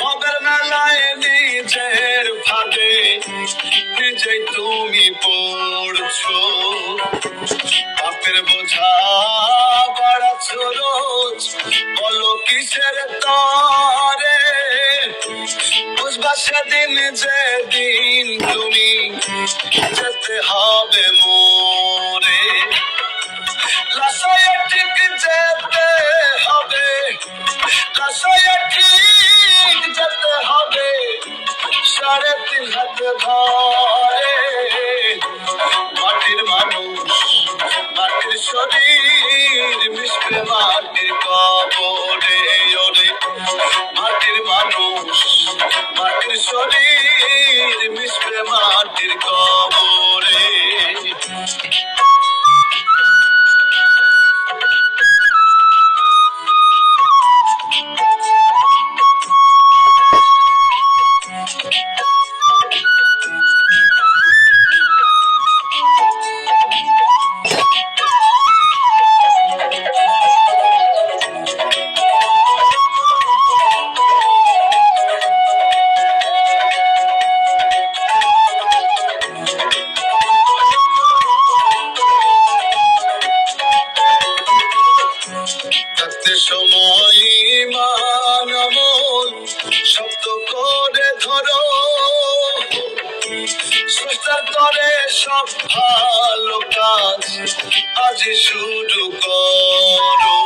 মদের মেলায় নিজের ফাঁদে নিজেই তুমি পড়ছো। পাপের বোঝা বাড়াচ্ছ রোজ। বলো কিসের তরে? বুঝবা সেদিন যেদিন তুমি যেতে হবে মোরে সাড়ে তিন হাতে ধরে করে সব ভালো কাজ, আজ শুরু করো।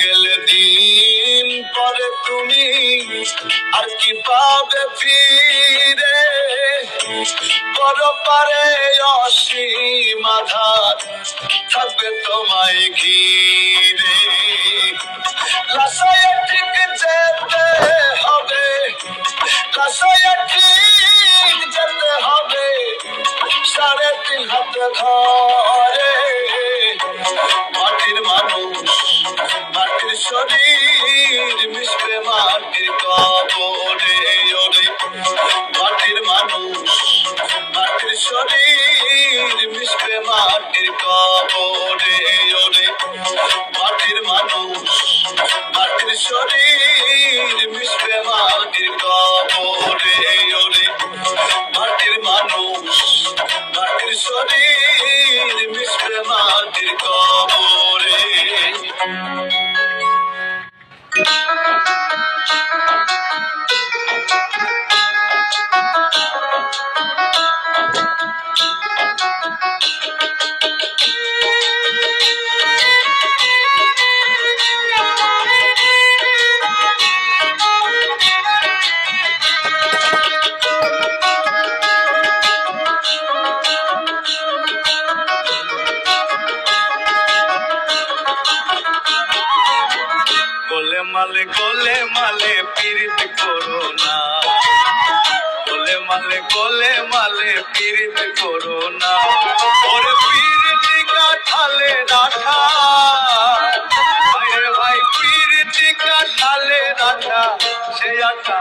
গেলে দিন পরে তুমি আর কি পাবে ফিরে? বড় পারে অসীম আধার থাকবে তোমায় ঘিরে। লাশয়ে ঠিক যেতে হবে লাশয়ে ঠিক হাত ধরে। মাটির মানুষ, মাটির শরীর মিশবে মাটির কবরে। ওরে, মাটির মানুষ, মাটির শরীর মিশবে মাটির কবরে। ওরে, মাটির মানুষ, মাটির শরীর মালে গোলে মালে পীড়িত করো না। গোলে মালে গোলে মালে পীড়িত করো না। ওরে পীড়িতি কাঠালে ভাইরে ভাই, পীড়িতি কাঠালে রাঠা সে আঠা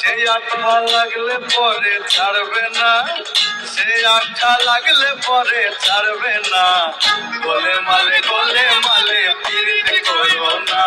সে আঠা লাগলে পরে ছাড়বে না। সে আঠা লাগলে পরে ছাড়বে না। গোলে মালে গোলে মালে পীড়িত করো না।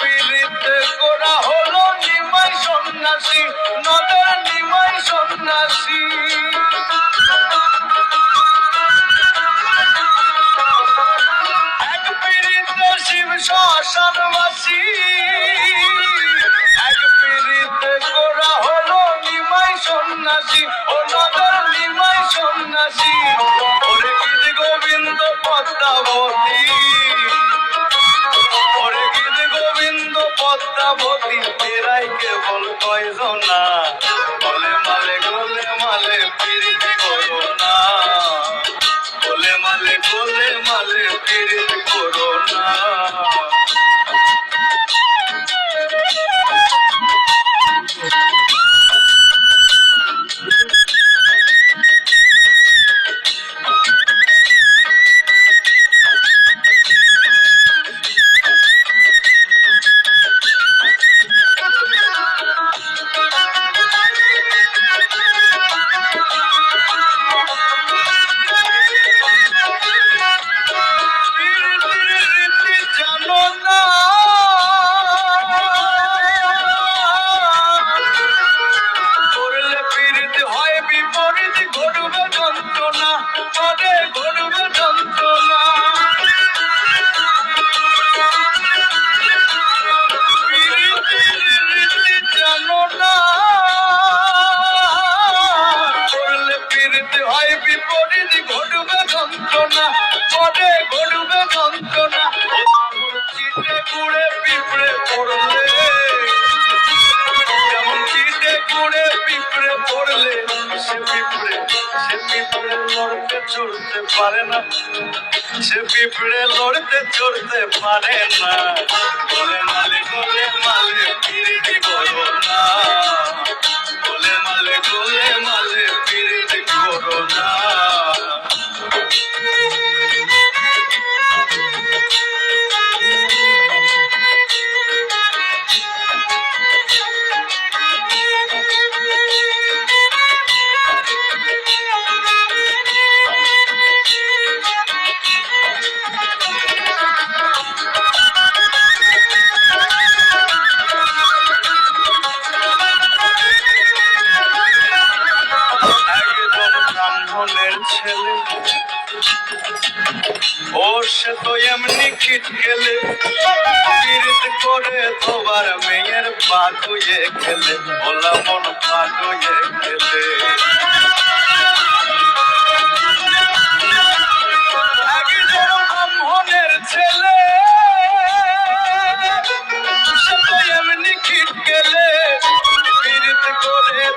পীড়িত গোড়া হলো নিমাই সন্ন্যাসী নদর নিমাই সন্ন্যাসী। শিব সন্ন্যাসী, ও নগর নিমাই সন্ন্যাসী। গোবিন্দ পদ্মাবতী। পদ্মাবতী এরাই কেবল কয়জনা চিটে পিঁপড়ে পড়লে, সে পিঁপড়ে সে পিঁপড়ে লড়তে চড়তে পারে না। সে পিঁপড়ে লড়তে চড়তে পারে না। বলে মালে গলে মালে পিরিতি করো না। খিট গেলে পীড়িত করে তোমার মেয়ের পাগুয়ে খেলে বলা মন পাগুয়ে খেলে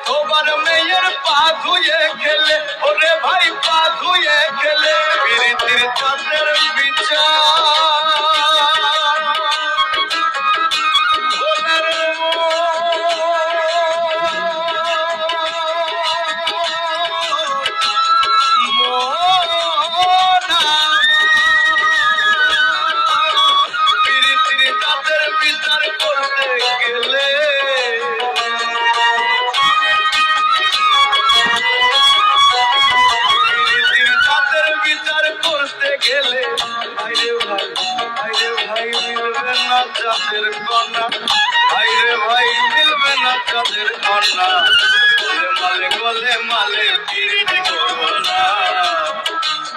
তোমার মেয়ের পা ধুয়ে গেলে ওরে ভাই পা ধুয়ে গেলে চাঁদের বিচার। গেলে? ভাইরে ভাই ভাইরে ভাই, মিলবে না চাঁদের কন্যা। ভাইরে ভাই, মিলবে না চাঁদের কন্যা। মালে গলে মালে, পিরিতি করো না।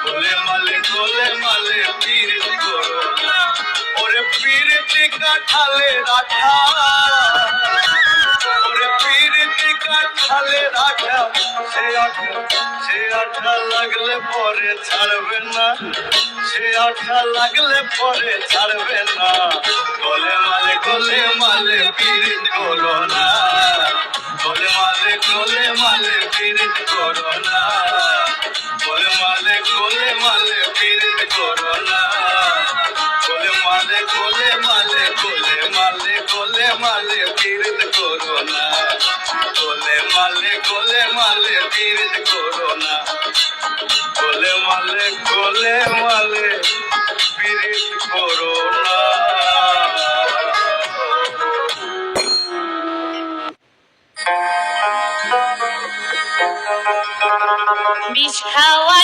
গলে মালে গলে মালে, পিরিতি করো না। ওরে পিরিতি কাঠালে রাখা কাঠালে রাখা, সে আঠা সে আঠা লাগলে পরে ছাড়বে না। সে আঠা লাগলে পরে ছাড়বে না। গলে মালে গলে মালে পিরিত করো না। মালে করোনা কোলে মালে কোলে মালে পিরিত করোনা বিষ খাওয়া